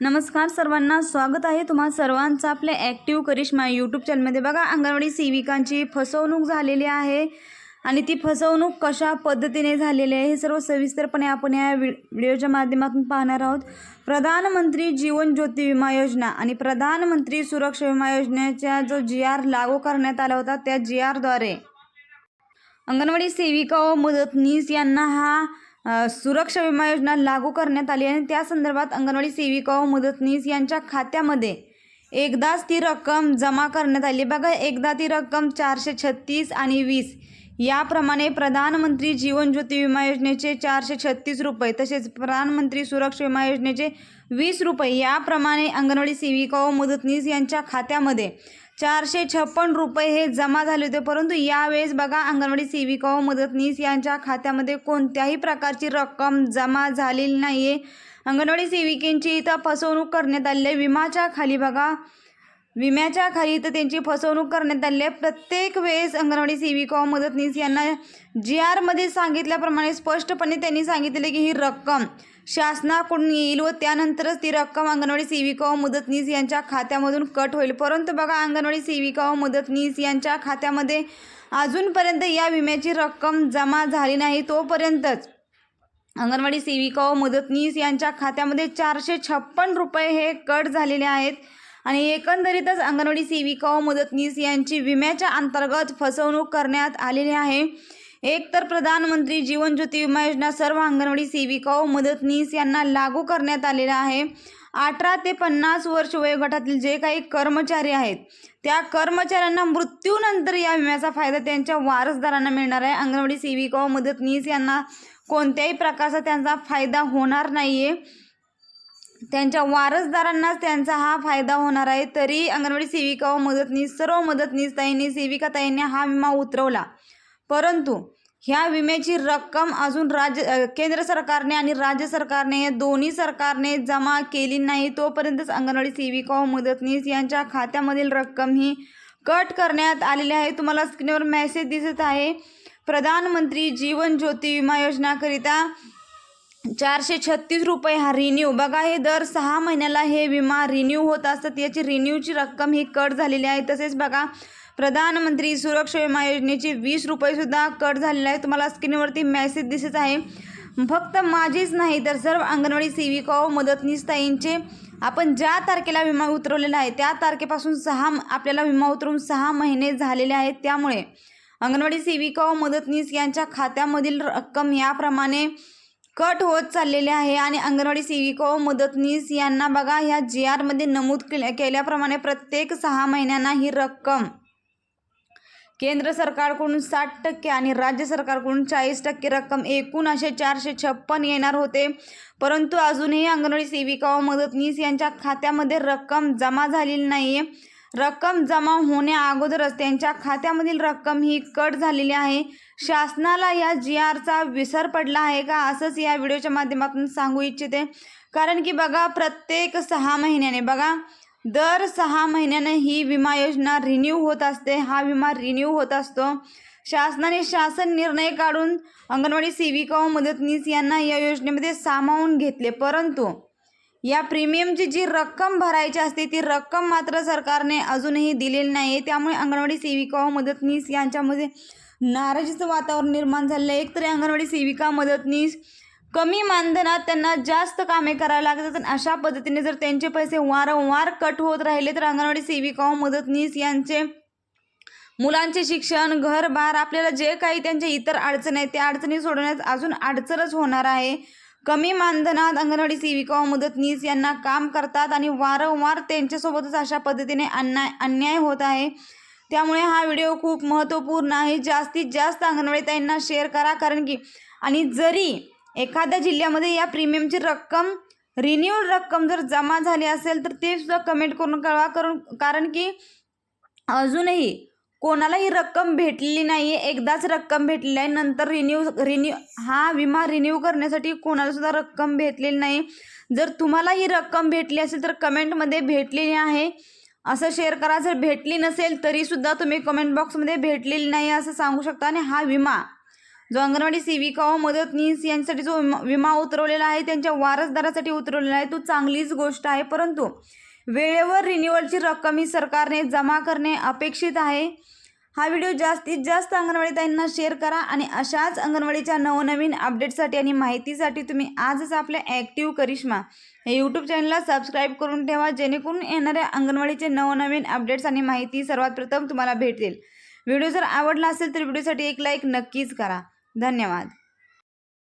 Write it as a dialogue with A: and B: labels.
A: नमस्कार सर्वांना स्वागत आहे तुम्हा सर्वांचं आपल्या ॲक्टिव्ह करिश्मा यूट्यूब चॅनलमध्ये बघा अंगणवाडी सेविकांची फसवणूक झालेली आहे आणि ती फसवणूक कशा पद्धतीने झालेली आहे हे सर्व सविस्तरपणे आपण या व्हि व्हिडिओच्या माध्यमातून पाहणार आहोत. प्रधानमंत्री जीवन ज्योती विमा योजना आणि प्रधानमंत्री सुरक्षा विमा योजनेचा जो जी आर लागू करण्यात आला होता त्या जी आरद्वारे अंगणवाडी सेविका व मदतनीस यांना हा सुरक्षा विमा योजना लागू करण्यात आली आणि त्या संदर्भात अंगणवाडी सेविका व मदतनीस यांच्या खात्यामध्ये एकदाच ती रक्कम जमा करण्यात आली. बघा एकदा ती रक्कम चारशे छत्तीस आणि वीस. याप्रमाणे प्रधानमंत्री जीवन ज्योती विमा योजनेचे चारशे छत्तीस रुपये तसेच प्रधानमंत्री सुरक्षा विमा योजनेचे वीस रुपये याप्रमाणे अंगणवाडी सेविका व मदतनीस यांच्या खात्यामध्ये चारशे छप्पन रुपये हे जमा झाले होते. परंतु यावेळेस बघा अंगणवाडी सेविका व मदतनीस यांच्या खात्यामध्ये कोणत्याही प्रकारची रक्कम जमा झालेली नाही आहे अंगणवाडी सेविकेंची इथं फसवणूक करण्यात आली आहे विमाच्या खाली बघा विम्याच्या खाली तर त्यांची फसवणूक करण्यात आली आहे. प्रत्येक वेळेस अंगणवाडी सेविका मदतनीस यांना जी आरमध्ये सांगितल्याप्रमाणे स्पष्टपणे त्यांनी सांगितले की ही रक्कम शासनाकडून येईल व त्यानंतरच ती रक्कम अंगणवाडी सेविका व मदतनीस यांच्या खात्यामधून कट होईल. परंतु बघा अंगणवाडी सेविका व मदतनीस यांच्या खात्यामध्ये अजूनपर्यंत या विम्याची रक्कम जमा झाली नाही. तोपर्यंतच अंगणवाडी सेविका व मदतनीस यांच्या खात्यामध्ये चारशे छप्पन रुपये हे कट झालेले आहेत. आणि एकंदरीतच अंगणवाडी सेविका व मदतनीस यांची विम्याच्या अंतर्गत फसवणूक करण्यात आलेली आहे. एक तर प्रधानमंत्री जीवन ज्योती विमा योजना सर्व अंगणवाडी सेविका व मदतनीस यांना लागू करण्यात आलेला आहे. अठरा ते पन्नास वर्ष वयोगटातील जे काही कर्मचारी आहेत त्या कर्मचाऱ्यांना मृत्यूनंतर या विम्याचा फायदा त्यांच्या वारसदारांना मिळणार आहे. अंगणवाडी सेविका व मदतनीस यांना कोणत्याही प्रकारचा त्यांचा फायदा होणार नाही आहे त्यांच्या वारसदारांनाच त्यांचा हा फायदा होणार आहे. तरी अंगणवाडी सेविका व मदतनीस सर्व मदतनीस ताईंनी सेविका ताईंनी हा विमा उतरवला. परंतु ह्या विम्याची रक्कम अजून राज्य केंद्र सरकारने आणि राज्य सरकारने दोन्ही सरकारने जमा केली नाही. तोपर्यंतच अंगणवाडी सेविका व मदतनीस यांच्या खात्यामधील रक्कम ही कट करण्यात आलेली आहे. तुम्हाला स्क्रीनवर मेसेज दिसत आहे. प्रधानमंत्री जीवन ज्योती विमा योजनाकरिता चारशे छत्तीस रुपये हा रिन्यू बघा हे दर सहा महिन्याला हे विमा रिन्यू होत असतात. याची रिन्यूची रक्कम ही कट झालेली आहे. तसेच बघा प्रधानमंत्री सुरक्षा विमा योजनेची वीस रुपयेसुद्धा कट झालेला आहे. तुम्हाला स्क्रीनवरती मेसेज दिसत आहे. फक्त माझीच नाही तर सर्व अंगणवाडी सेविका व मदतनीसताईंचे आपण ज्या तारखेला विमा उतरवलेला आहे त्या तारखेपासून सहा आपल्याला विमा उतरून सहा महिने झालेले आहेत. त्यामुळे अंगणवाडी सेविका व मदतनीस यांच्या खात्यामधील रक्कम याप्रमाणे कट होत चाललेले आहे आणि अंगणवाडी सेविका व मदतनीस यांना बघा ह्या जी आरमध्ये नमूद केल्या केल्याप्रमाणे प्रत्येक सहा महिन्यांना ही रक्कम. केंद्र सरकारकडून साठ टक्के आणि राज्य सरकारकडून चाळीस टक्के रक्कम एकूण असे चारशे छप्पन येणार होते. परंतु अजूनही अंगणवाडी सेविका व मदतनीस यांच्या खात्यामध्ये रक्कम जमा झालेली नाही आहे रक्कम जमा होण्याअगोदरच त्यांच्या खात्यामधील रक्कम ही कट झालेली आहे. शासनाला या जी आरचा विसर पडला आहे का असंच या व्हिडिओच्या माध्यमातून सांगू इच्छिते. कारण की बघा प्रत्येक सहा महिन्याने बघा दर सहा महिन्याने ही विमा योजना रिन्यू होत असते. हा विमा रिन्यू होत असतो. शासनाने शासन निर्णय काढून अंगणवाडी सेविका व मदतनीस यांना या योजनेमध्ये सामावून घेतले परंतु या प्रीमियमची जी रक्कम भरायची असते ती रक्कम मात्र सरकारने अजूनही दिलेली नाही आहे त्यामुळे अंगणवाडी सेविका व मदतनीस यांच्यामध्ये नाराजीचं वातावरण निर्माण झालेलं आहे. एकतरी अंगणवाडी सेविका मदतनीस कमी मानधनात त्यांना जास्त कामे करायला लागतात आणि अशा पद्धतीने जर त्यांचे पैसे वारंवार कट होत राहिले तर अंगणवाडी सेविका व मदतनीस यांचे मुलांचे शिक्षण घरबार आपल्याला जे काही त्यांच्या इतर अडचणी आहेत त्या अडचणी सोडवण्यात अजून अडचणच होणार आहे. कमी मानधनात अंगणवाडी सेविका व मदतनीस यांना काम करतात आणि वारंवार त्यांच्यासोबतच अशा पद्धतीने अन्याय अन्याय होत आहे. त्यामुळे हा व्हिडिओ खूप महत्त्वपूर्ण आहे. जास्तीत जास्त अंगणवाडीताईंना शेअर करा कारण की आणि जरी एखाद्या जिल्ह्यामध्ये या प्रीमियमची रक्कम रिन्यूड रक्कम जर जमा झाली असेल तर ते सुद्धा कमेंट करून कळवा करून कारण की अजूनही कोणालाही रक्कम भेटलेली नाही आहे एकदाच रक्कम भेटलेली आहे नंतर रिन्यू रिन्यू हा विमा रिन्यू करण्यासाठी कोणालासुद्धा रक्कम भेटलेली नाही. जर तुम्हाला ही रक्कम भेटली असेल तर कमेंटमध्ये भेटलेली आहे. असं शेअर करा. जर भेटली नसेल तरीसुद्धा तुम्ही कमेंट बॉक्समध्ये भेटलेली नाही असं सांगू शकता. आणि हा विमा जो अंगणवाडी सेविका व मदतनीस यांच्यासाठी जो विमा- विमा उतरवलेला आहे त्यांच्या वारसदारासाठी उतरवलेला आहे तो चांगलीच गोष्ट आहे. परंतु वेळेवर रिन्युअलची रक्कम ही सरकारने जमा करणे अपेक्षित आहे. हा व्हिडिओ जास्तीत जास्त अंगणवाडी ताईंना शेअर करा आणि अशाच अंगणवाडीच्या नवनवीन अपडेटसाठी आणि माहितीसाठी तुम्ही आजच आपल्या ॲक्टिव्ह करिश्मा हे यूट्यूब चॅनलला सबस्क्राईब करून ठेवा जेणेकरून येणाऱ्या अंगणवाडीचे नवनवीन अपडेट्स आणि माहिती सर्वात प्रथम तुम्हाला भेटेल व्हिडिओ जर आवडला असेल तर व्हिडिओसाठी एक लाईक नक्कीच करा. धन्यवाद.